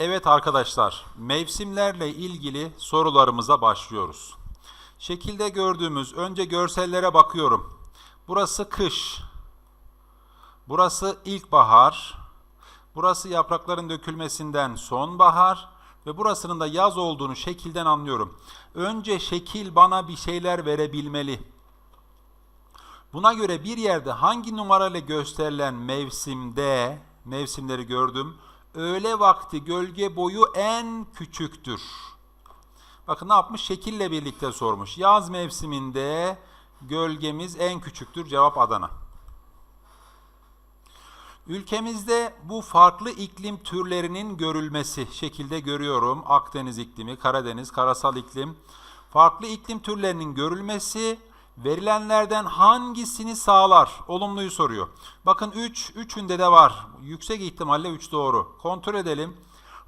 Evet arkadaşlar, mevsimlerle ilgili sorularımıza başlıyoruz. Şekilde gördüğümüz, önce görsellere bakıyorum. Burası kış, burası ilkbahar, burası yaprakların dökülmesinden sonbahar ve burasının da yaz olduğunu şekilden anlıyorum. Önce şekil bana bir şeyler verebilmeli. Buna göre bir yerde hangi numarayla gösterilen mevsimde, mevsimleri gördüm, öğle vakti gölge boyu en küçüktür. Bakın ne yapmış? Şekille birlikte sormuş. Yaz mevsiminde gölgemiz en küçüktür. Cevap Adana. Ülkemizde bu farklı iklim türlerinin görülmesi şekilde görüyorum. Akdeniz iklimi, Karadeniz, karasal iklim. Farklı iklim türlerinin görülmesi verilenlerden hangisini sağlar? Olumluyu soruyor. Bakın 3, 3'ünde de var. Yüksek ihtimalle 3 doğru. Kontrol edelim.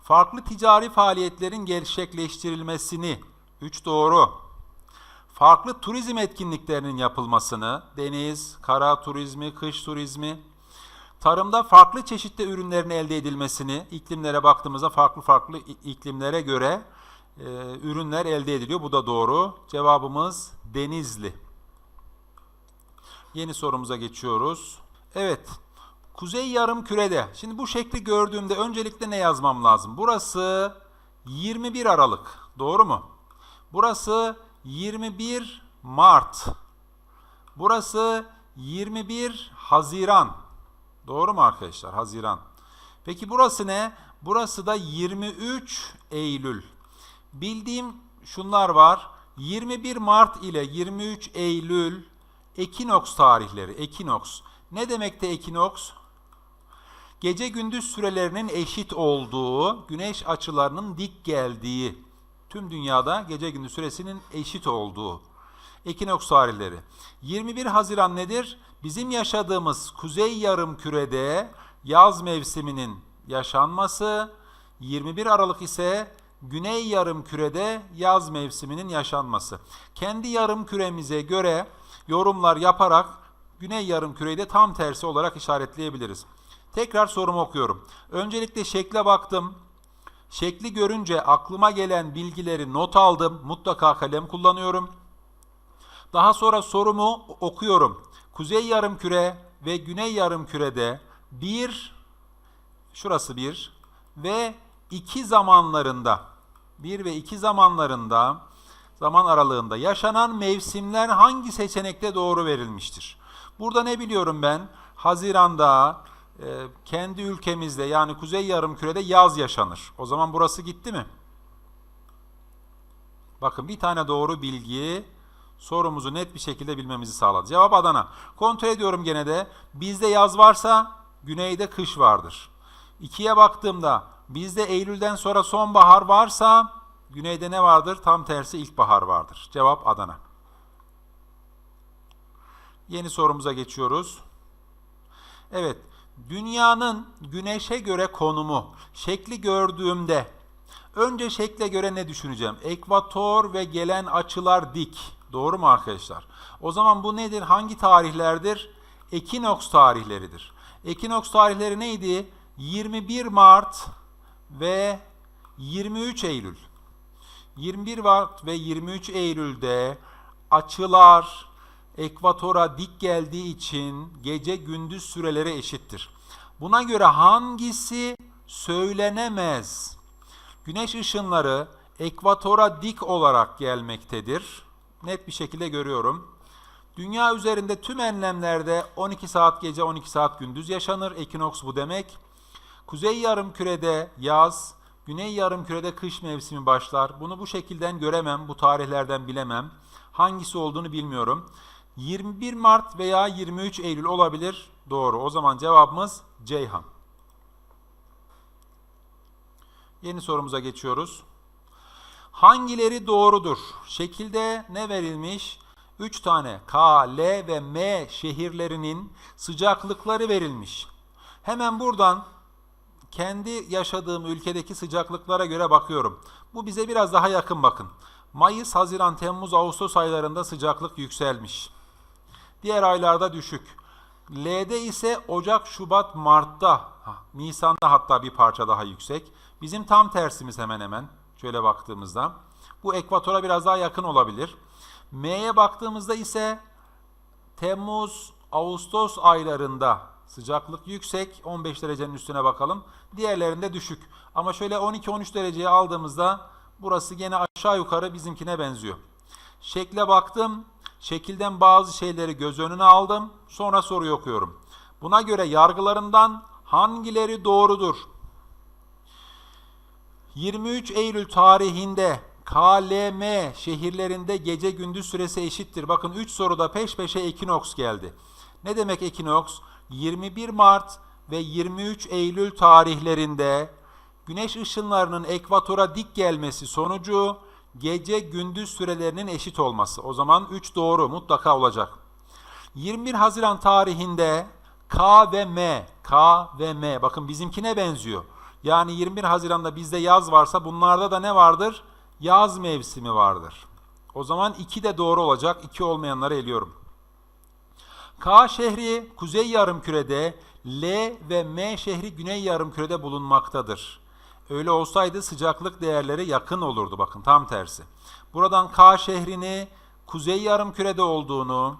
Farklı ticari faaliyetlerin gerçekleştirilmesini 3 doğru. Farklı turizm etkinliklerinin yapılmasını, deniz, kara turizmi, kış turizmi, tarımda farklı çeşitli ürünlerin elde edilmesini, iklimlere baktığımızda farklı farklı iklimlere göre e, ürünler elde ediliyor. Bu da doğru. Cevabımız Denizli. Yeni sorumuza geçiyoruz. Evet. Kuzey yarım kürede. Şimdi bu şekli gördüğümde öncelikle ne yazmam lazım? Burası 21 Aralık. Doğru mu? Burası 21 Mart. Burası 21 Haziran. Doğru mu arkadaşlar? Haziran. Peki burası ne? Burası da 23 Eylül. Bildiğim şunlar var. 21 Mart ile 23 Eylül ekinoks tarihleri. Ekinoks. Ne demekte ekinoks? Gece gündüz sürelerinin eşit olduğu, güneş açılarının dik geldiği, tüm dünyada gece gündüz süresinin eşit olduğu ekinoks tarihleri. 21 Haziran nedir? Bizim yaşadığımız kuzey yarım kürede yaz mevsiminin yaşanması, 21 Aralık ise güney yarım kürede yaz mevsiminin yaşanması. Kendi yarım küremize göre yorumlar yaparak güney yarım küreyi de tam tersi olarak işaretleyebiliriz. Tekrar sorumu okuyorum. Öncelikle şekle baktım. Şekli görünce aklıma gelen bilgileri not aldım. Mutlaka kalem kullanıyorum. Daha sonra sorumu okuyorum. Kuzey yarımküre ve güney yarımkürede bir, şurası bir ve iki zamanlarında, bir ve iki zamanlarında, zaman aralığında yaşanan mevsimler hangi seçenekte doğru verilmiştir? Burada ne biliyorum ben? Haziranda e, kendi ülkemizde yani kuzey yarımkürede yaz yaşanır. O zaman burası gitti mi? Bakın bir tane doğru bilgi sorumuzu net bir şekilde bilmemizi sağladı. Cevap Adana. Kontrol ediyorum gene de. Bizde yaz varsa güneyde kış vardır. İkiye baktığımda bizde Eylül'den sonra sonbahar varsa güneyde ne vardır? Tam tersi ilkbahar vardır. Cevap Adana. Yeni sorumuza geçiyoruz. Evet, dünyanın güneşe göre konumu, şekli gördüğümde önce şekle göre ne düşüneceğim? Ekvator ve gelen açılar dik. Doğru mu arkadaşlar? O zaman bu nedir? Hangi tarihlerdir? Ekinoks tarihleridir. Ekinoks tarihleri neydi? 21 Mart ve 23 Eylül. 21 Mart ve 23 Eylül'de açılar ekvatora dik geldiği için gece gündüz süreleri eşittir. Buna göre hangisi söylenemez? Güneş ışınları ekvatora dik olarak gelmektedir net bir şekilde görüyorum. Dünya üzerinde tüm enlemlerde 12 saat gece 12 saat gündüz yaşanır. Ekinoks bu demek. Kuzey yarım kürede yaz, güney yarım kürede kış mevsimi başlar. Bunu bu şekilden göremem, bu tarihlerden bilemem. Hangisi olduğunu bilmiyorum. 21 Mart veya 23 Eylül olabilir. Doğru. O zaman cevabımız Ceyhan. Yeni sorumuza geçiyoruz. Hangileri doğrudur? Şekilde ne verilmiş? 3 tane K, L ve M şehirlerinin sıcaklıkları verilmiş. Hemen buradan kendi yaşadığım ülkedeki sıcaklıklara göre bakıyorum. Bu bize biraz daha yakın bakın. Mayıs, Haziran, Temmuz, Ağustos aylarında sıcaklık yükselmiş. Diğer aylarda düşük. L'de ise Ocak, Şubat, Mart'ta, Nisan'da hatta bir parça daha yüksek. Bizim tam tersimiz hemen hemen. Şöyle baktığımızda. Bu ekvatora biraz daha yakın olabilir. M'ye baktığımızda ise Temmuz, Ağustos aylarında sıcaklık yüksek. 15 derecenin üstüne bakalım. Diğerlerinde düşük. Ama şöyle 12-13 dereceye aldığımızda burası gene aşağı yukarı bizimkine benziyor. Şekle baktım. Şekilden bazı şeyleri göz önüne aldım. Sonra soruyu okuyorum. Buna göre yargılarından hangileri doğrudur? 23 Eylül tarihinde KLM şehirlerinde gece gündüz süresi eşittir. Bakın 3 soruda peş peşe ekinoks geldi. Ne demek ekinoks? 21 Mart ve 23 Eylül tarihlerinde güneş ışınlarının ekvatora dik gelmesi sonucu gece gündüz sürelerinin eşit olması. O zaman 3 doğru mutlaka olacak. 21 Haziran tarihinde K ve M, K ve M bakın bizimkine benziyor. Yani 21 Haziran'da bizde yaz varsa bunlarda da ne vardır? Yaz mevsimi vardır. O zaman 2 de doğru olacak. 2 olmayanları eliyorum. K şehri kuzey yarımkürede, L ve M şehri güney yarımkürede bulunmaktadır. Öyle olsaydı sıcaklık değerleri yakın olurdu bakın tam tersi. Buradan K şehrini kuzey yarımkürede olduğunu,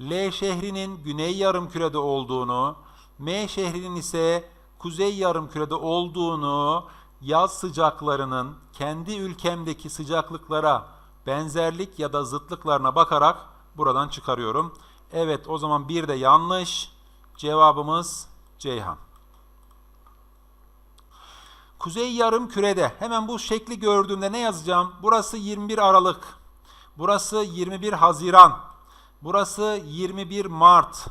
L şehrinin güney yarımkürede olduğunu, M şehrinin ise kuzey yarımkürede olduğunu yaz sıcaklarının kendi ülkemdeki sıcaklıklara benzerlik ya da zıtlıklarına bakarak buradan çıkarıyorum. Evet o zaman bir de yanlış. Cevabımız Ceyhan. Kuzey yarım kürede hemen bu şekli gördüğümde ne yazacağım? Burası 21 Aralık. Burası 21 Haziran. Burası 21 Mart.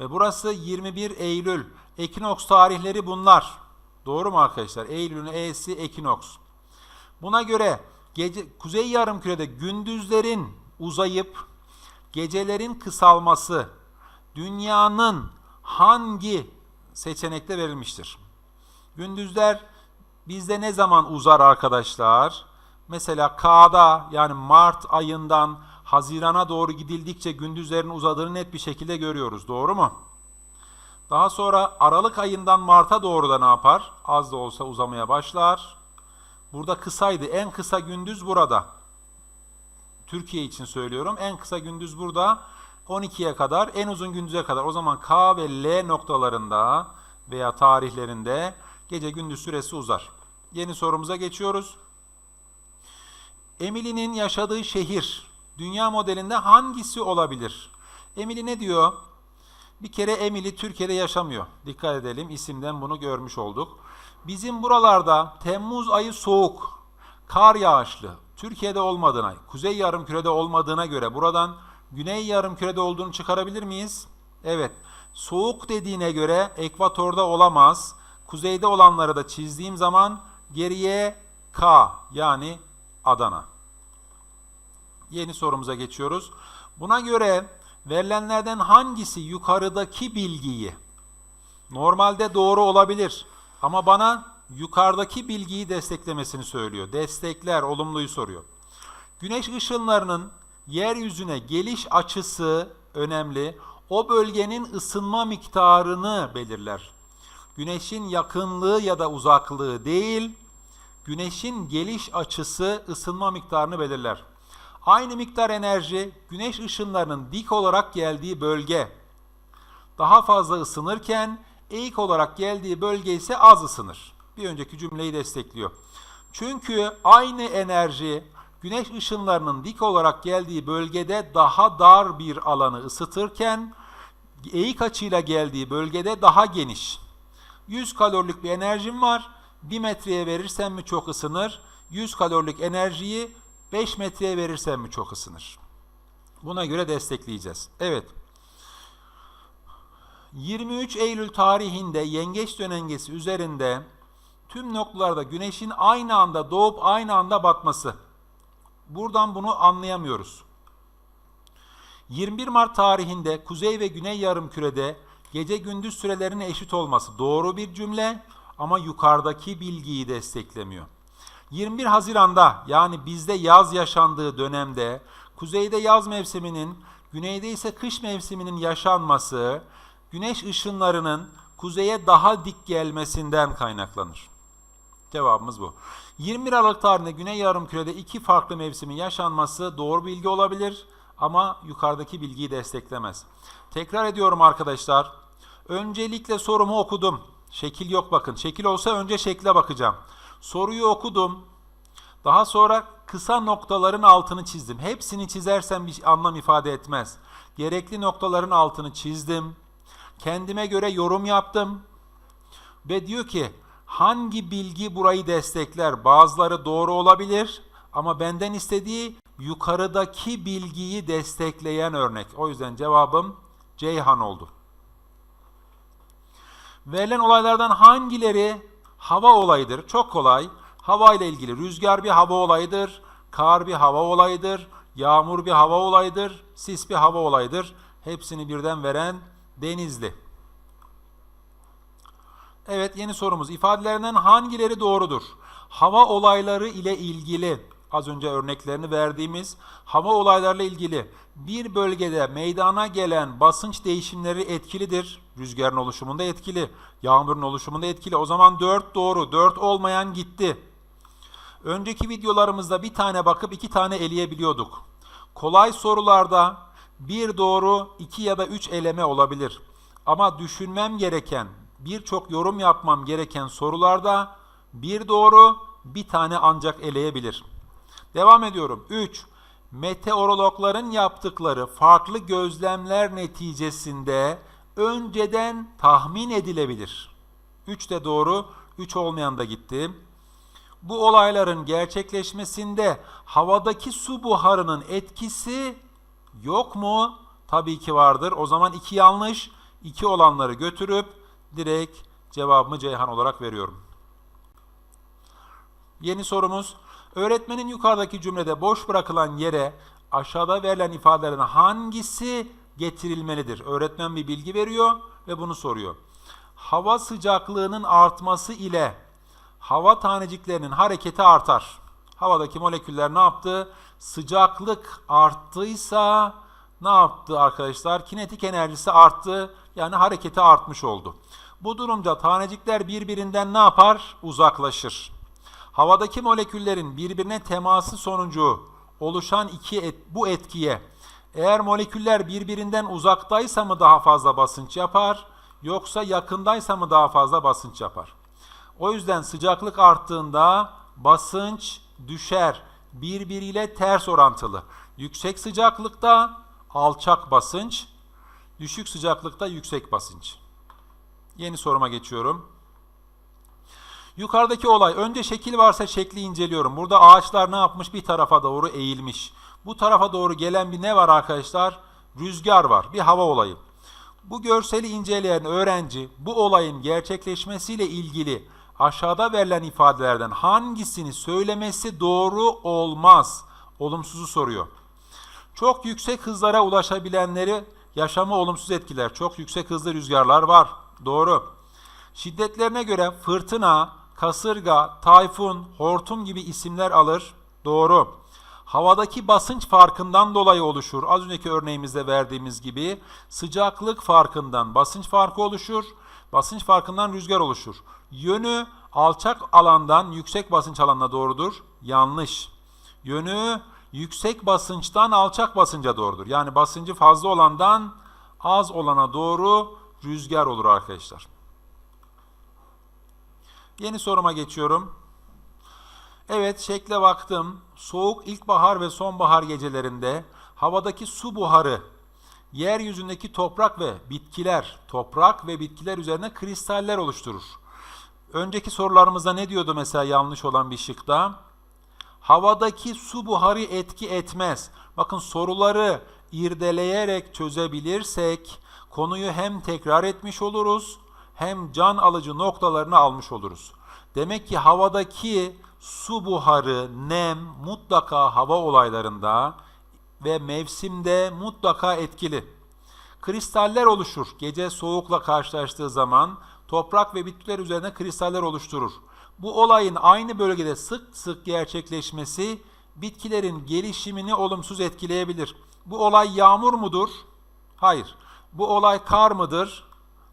Ve burası 21 Eylül. Ekinoks tarihleri bunlar. Doğru mu arkadaşlar? Eylül'ün E'si ekinoks. Buna göre gece, kuzey yarımkürede gündüzlerin uzayıp gecelerin kısalması dünyanın hangi seçenekte verilmiştir? Gündüzler bizde ne zaman uzar arkadaşlar? Mesela K'da yani Mart ayından Haziran'a doğru gidildikçe gündüzlerin uzadığını net bir şekilde görüyoruz. Doğru mu? Daha sonra Aralık ayından Mart'a doğru da ne yapar? Az da olsa uzamaya başlar. Burada kısaydı. En kısa gündüz burada. Türkiye için söylüyorum. En kısa gündüz burada 12'ye kadar, en uzun gündüze kadar. O zaman K ve L noktalarında veya tarihlerinde gece gündüz süresi uzar. Yeni sorumuza geçiyoruz. Emily'nin yaşadığı şehir dünya modelinde hangisi olabilir? Emily ne diyor? Bir kere Emily Türkiye'de yaşamıyor. Dikkat edelim isimden bunu görmüş olduk. Bizim buralarda Temmuz ayı soğuk, kar yağışlı, Türkiye'de olmadığına, Kuzey Yarımküre'de olmadığına göre buradan Güney Yarımküre'de olduğunu çıkarabilir miyiz? Evet. Soğuk dediğine göre ekvatorda olamaz. Kuzeyde olanları da çizdiğim zaman geriye K yani Adana. Yeni sorumuza geçiyoruz. Buna göre verilenlerden hangisi yukarıdaki bilgiyi normalde doğru olabilir ama bana yukarıdaki bilgiyi desteklemesini söylüyor. Destekler, olumluyu soruyor. Güneş ışınlarının yeryüzüne geliş açısı önemli. O bölgenin ısınma miktarını belirler. Güneşin yakınlığı ya da uzaklığı değil, güneşin geliş açısı ısınma miktarını belirler. Aynı miktar enerji güneş ışınlarının dik olarak geldiği bölge daha fazla ısınırken eğik olarak geldiği bölge ise az ısınır. Bir önceki cümleyi destekliyor. Çünkü aynı enerji güneş ışınlarının dik olarak geldiği bölgede daha dar bir alanı ısıtırken eğik açıyla geldiği bölgede daha geniş. 100 kalorilik bir enerjim var. 1 metreye verirsem mi çok ısınır? 100 kalorilik enerjiyi 5 metreye verirsem mi çok ısınır? Buna göre destekleyeceğiz. Evet. 23 Eylül tarihinde yengeç dönengesi üzerinde tüm noktalarda güneşin aynı anda doğup aynı anda batması. Buradan bunu anlayamıyoruz. 21 Mart tarihinde kuzey ve güney yarımkürede gece gündüz sürelerinin eşit olması doğru bir cümle ama yukarıdaki bilgiyi desteklemiyor. 21 Haziran'da yani bizde yaz yaşandığı dönemde kuzeyde yaz mevsiminin, güneyde ise kış mevsiminin yaşanması güneş ışınlarının kuzeye daha dik gelmesinden kaynaklanır. Cevabımız bu. 21 Aralık tarihinde Güney Yarımküre'de iki farklı mevsimin yaşanması doğru bilgi olabilir ama yukarıdaki bilgiyi desteklemez. Tekrar ediyorum arkadaşlar. Öncelikle sorumu okudum. Şekil yok bakın. Şekil olsa önce şekle bakacağım. Soruyu okudum. Daha sonra kısa noktaların altını çizdim. Hepsini çizersem bir anlam ifade etmez. Gerekli noktaların altını çizdim. Kendime göre yorum yaptım. Ve diyor ki hangi bilgi burayı destekler? Bazıları doğru olabilir ama benden istediği yukarıdaki bilgiyi destekleyen örnek. O yüzden cevabım Ceyhan oldu. Verilen olaylardan hangileri hava olayıdır? Çok kolay. Hava ile ilgili rüzgar bir hava olayıdır, kar bir hava olayıdır, yağmur bir hava olayıdır, sis bir hava olayıdır. Hepsini birden veren Denizli. Evet yeni sorumuz. İfadelerinden hangileri doğrudur? Hava olayları ile ilgili az önce örneklerini verdiğimiz hava olaylarıyla ilgili bir bölgede meydana gelen basınç değişimleri etkilidir. Rüzgarın oluşumunda etkili, yağmurun oluşumunda etkili. O zaman 4 doğru, 4 olmayan gitti. Önceki videolarımızda bir tane bakıp iki tane eleyebiliyorduk. Kolay sorularda bir doğru, iki ya da üç eleme olabilir. Ama düşünmem gereken, birçok yorum yapmam gereken sorularda bir doğru, bir tane ancak eleyebilir. Devam ediyorum. 3. Meteorologların yaptıkları farklı gözlemler neticesinde önceden tahmin edilebilir. 3 de doğru, 3 olmayan da gitti. Bu olayların gerçekleşmesinde havadaki su buharının etkisi yok mu? Tabii ki vardır. O zaman iki yanlış, iki olanları götürüp direkt cevabımı Ceyhan olarak veriyorum. Yeni sorumuz. Öğretmenin yukarıdaki cümlede boş bırakılan yere aşağıda verilen ifadelerin hangisi getirilmelidir? Öğretmen bir bilgi veriyor ve bunu soruyor. Hava sıcaklığının artması ile hava taneciklerinin hareketi artar. Havadaki moleküller ne yaptı? Sıcaklık arttıysa ne yaptı arkadaşlar? Kinetik enerjisi arttı. Yani hareketi artmış oldu. Bu durumda tanecikler birbirinden ne yapar? Uzaklaşır. Havadaki moleküllerin birbirine teması sonucu oluşan iki et, bu etkiye eğer moleküller birbirinden uzaktaysa mı daha fazla basınç yapar yoksa yakındaysa mı daha fazla basınç yapar? O yüzden sıcaklık arttığında basınç düşer. Birbiriyle ters orantılı. Yüksek sıcaklıkta alçak basınç, düşük sıcaklıkta yüksek basınç. Yeni soruma geçiyorum. Yukarıdaki olay önce şekil varsa şekli inceliyorum. Burada ağaçlar ne yapmış? Bir tarafa doğru eğilmiş. Bu tarafa doğru gelen bir ne var arkadaşlar? Rüzgar var. Bir hava olayı. Bu görseli inceleyen öğrenci bu olayın gerçekleşmesiyle ilgili aşağıda verilen ifadelerden hangisini söylemesi doğru olmaz? Olumsuzu soruyor. Çok yüksek hızlara ulaşabilenleri yaşamı olumsuz etkiler. Çok yüksek hızlı rüzgarlar var. Doğru. Şiddetlerine göre fırtına, kasırga, tayfun, hortum gibi isimler alır. Doğru. Havadaki basınç farkından dolayı oluşur. Az önceki örneğimizde verdiğimiz gibi sıcaklık farkından basınç farkı oluşur. Basınç farkından rüzgar oluşur. Yönü alçak alandan yüksek basınç alanına doğrudur. Yanlış. Yönü yüksek basınçtan alçak basınca doğrudur. Yani basıncı fazla olandan az olana doğru rüzgar olur arkadaşlar. Yeni soruma geçiyorum. Evet şekle baktım. Soğuk ilkbahar ve sonbahar gecelerinde havadaki su buharı yeryüzündeki toprak ve bitkiler, toprak ve bitkiler üzerine kristaller oluşturur. Önceki sorularımızda ne diyordu mesela yanlış olan bir şıkta? Havadaki su buharı etki etmez. Bakın soruları irdeleyerek çözebilirsek konuyu hem tekrar etmiş oluruz hem can alıcı noktalarını almış oluruz. Demek ki havadaki su buharı, nem mutlaka hava olaylarında ve mevsimde mutlaka etkili. Kristaller oluşur. Gece soğukla karşılaştığı zaman toprak ve bitkiler üzerine kristaller oluşturur. Bu olayın aynı bölgede sık sık gerçekleşmesi bitkilerin gelişimini olumsuz etkileyebilir. Bu olay yağmur mudur? Hayır. Bu olay kar mıdır?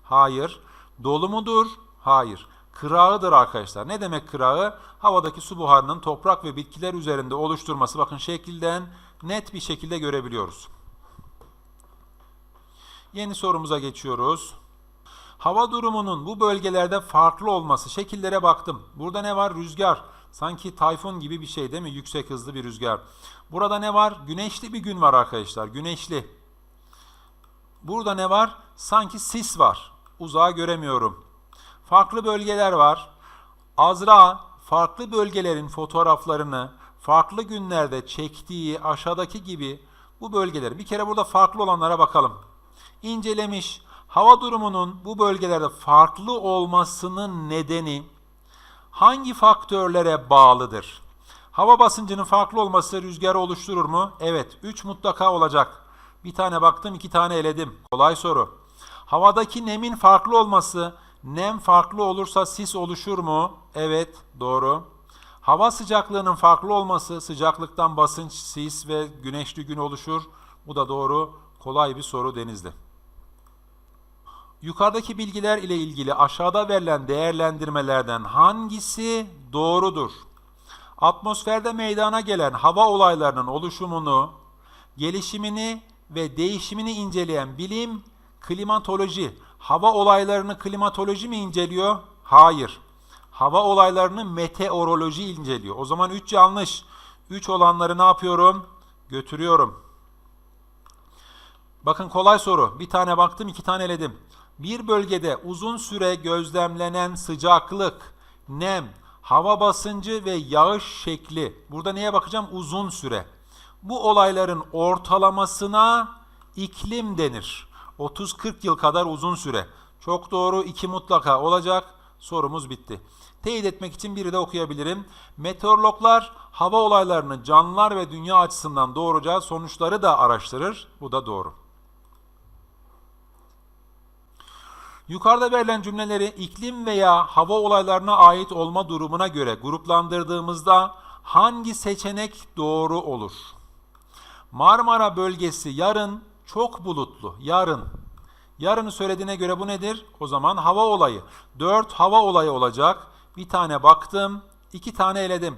Hayır. Dolu mudur? Hayır. kırağıdır arkadaşlar. Ne demek kırağı? Havadaki su buharının toprak ve bitkiler üzerinde oluşturması. Bakın şekilden net bir şekilde görebiliyoruz. Yeni sorumuza geçiyoruz. Hava durumunun bu bölgelerde farklı olması. Şekillere baktım. Burada ne var? Rüzgar. Sanki tayfun gibi bir şey değil mi? Yüksek hızlı bir rüzgar. Burada ne var? Güneşli bir gün var arkadaşlar. Güneşli. Burada ne var? Sanki sis var. Uzağı göremiyorum. Farklı bölgeler var. Azra farklı bölgelerin fotoğraflarını farklı günlerde çektiği aşağıdaki gibi bu bölgeleri bir kere burada farklı olanlara bakalım. İncelemiş. Hava durumunun bu bölgelerde farklı olmasının nedeni hangi faktörlere bağlıdır? Hava basıncının farklı olması rüzgarı oluşturur mu? Evet. 3 mutlaka olacak. Bir tane baktım, iki tane eledim. Kolay soru. Havadaki nemin farklı olması, nem farklı olursa sis oluşur mu? Evet, doğru. Hava sıcaklığının farklı olması, sıcaklıktan basınç, sis ve güneşli gün oluşur. Bu da doğru. Kolay bir soru Denizli. Yukarıdaki bilgiler ile ilgili aşağıda verilen değerlendirmelerden hangisi doğrudur? Atmosferde meydana gelen hava olaylarının oluşumunu, gelişimini ve değişimini inceleyen bilim klimatoloji. Hava olaylarını klimatoloji mi inceliyor? Hayır. Hava olaylarını meteoroloji inceliyor. O zaman 3 yanlış. 3 olanları ne yapıyorum? Götürüyorum. Bakın kolay soru. Bir tane baktım, iki tane eledim. Bir bölgede uzun süre gözlemlenen sıcaklık, nem, hava basıncı ve yağış şekli. Burada neye bakacağım? Uzun süre. Bu olayların ortalamasına iklim denir. 30-40 yıl kadar uzun süre. Çok doğru, iki mutlaka olacak. Sorumuz bitti. Teyit etmek için biri de okuyabilirim. Meteorologlar hava olaylarını canlılar ve dünya açısından doğuracağı sonuçları da araştırır. Bu da doğru. Yukarıda verilen cümleleri iklim veya hava olaylarına ait olma durumuna göre gruplandırdığımızda hangi seçenek doğru olur? Marmara bölgesi yarın çok bulutlu. Yarın. Yarını söylediğine göre bu nedir? O zaman hava olayı. 4 hava olayı olacak. Bir tane baktım. iki tane eledim.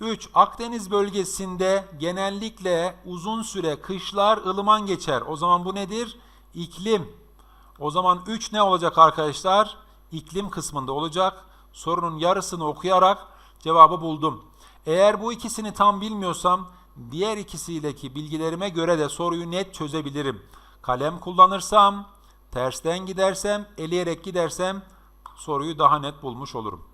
3. Akdeniz bölgesinde genellikle uzun süre kışlar ılıman geçer. O zaman bu nedir? İklim. O zaman 3 ne olacak arkadaşlar? İklim kısmında olacak. Sorunun yarısını okuyarak cevabı buldum. Eğer bu ikisini tam bilmiyorsam diğer ikisiyleki bilgilerime göre de soruyu net çözebilirim. Kalem kullanırsam, tersten gidersem, eleyerek gidersem soruyu daha net bulmuş olurum.